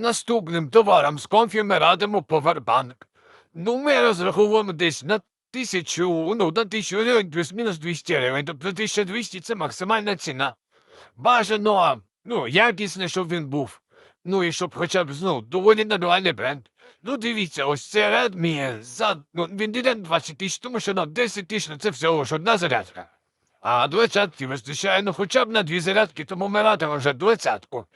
Наступним товаром з конфі ми радимо повербанк. Ну, ми розраховуємо десь на тисячу, ну, на тисячу гривень плюс-мінус 200 гривень. Тобто 1200 це максимальна ціна. Бажано, ну, якісне, щоб він був. Ну і щоб хоча б, ну, доволі нормальний бренд. Ну, дивіться, ось це Redmi за, ну, він йде на 20 тисяч, тому що на 10 тисяч ну, це всього ж одна зарядка. А двадцятки вистачає, ну, хоча б на дві зарядки, тому ми радимо вже двадцятку.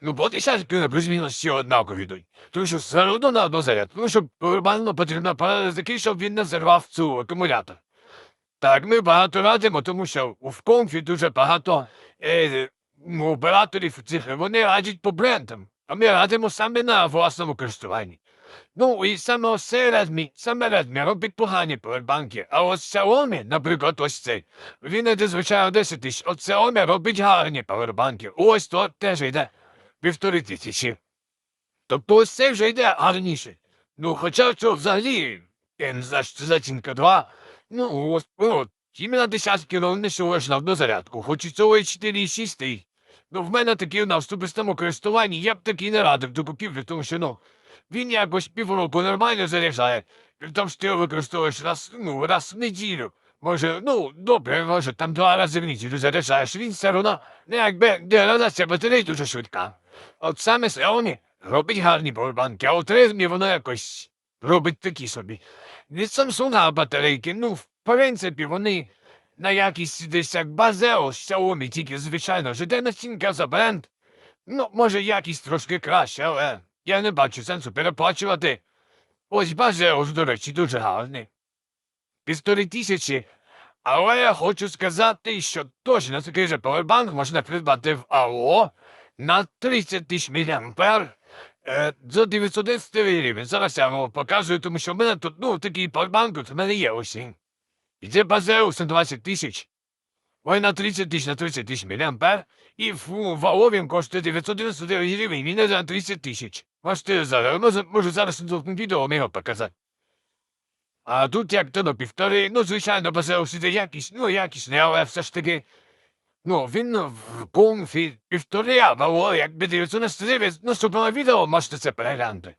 Ну, бо десятки на плюс-мінус всі однакові йдуть. Тому що все одно на одну зарядку. Ну, щоб нормально потрібно такий, щоб він не зірвав цю акумулятор. Так, ми багато радимо, тому що в комфі дуже багато е, операторів цих, вони радять по брендам, а ми радимо саме на власному користуванні. Ну, і саме ось Redmi, саме Redmi робить погані повербанки, а ось Xiaomi, наприклад, ось цей, він йде, звичайно, 10 тисяч, от Xiaomi робить гарні повербанки, ось то теж йде півтори тисячі. Тобто ось цей вже йде гарніше. Ну, хоча це взагалі, не це за цінка 2, ну, ось, ну, іменно десятки ровно всього ж на зарядку, хоч і цього і 4,6 стоїть. Ну, в мене такий на особистому користуванні, я б такий не радив до купівлі, тому що, ну, він якось півроку нормально заряджає, тому, що ти його використовуєш раз, ну, раз в неділю. Може, ну, добре, може, там два рази в ніч неділю заряджаєш, він все одно, ну, якби деградація батареї дуже швидка. От саме Xiaomi робить гарні поwerbanки, а от Redmi воно якось робить такі собі. Від Samsung батарейки, ну, в принципі, вони на якість десь як базео Xiaomi, тільки, звичайно, ж іде націнка за бренд. Ну, може, якість трошки краще, але я не бачу сенсу переплачувати. Ось базео до речі, дуже гарний. Півтори тисячі. Але я хочу сказати, що точно такий же поwerbank можна придбати в АО на 30 тисяч мА е, за 910 гривень. Зараз я вам показую, тому що в мене тут, ну, такий поwerbank, от в мене є усі. І це базеус на 20 тисяч. Ой, на 30 тисяч, на 30 тисяч мА. І в, в АО він коштує 999 гривень, він на 30 тисяч. Можете зараз, може зараз відео вам його показати. А тут як то на півтори, ну, звичайно, базеус іде якість, ну, якісний, але все ж таки, ну, він в пункті півтори, або 999, ну, щоб на відео можете це переглянути.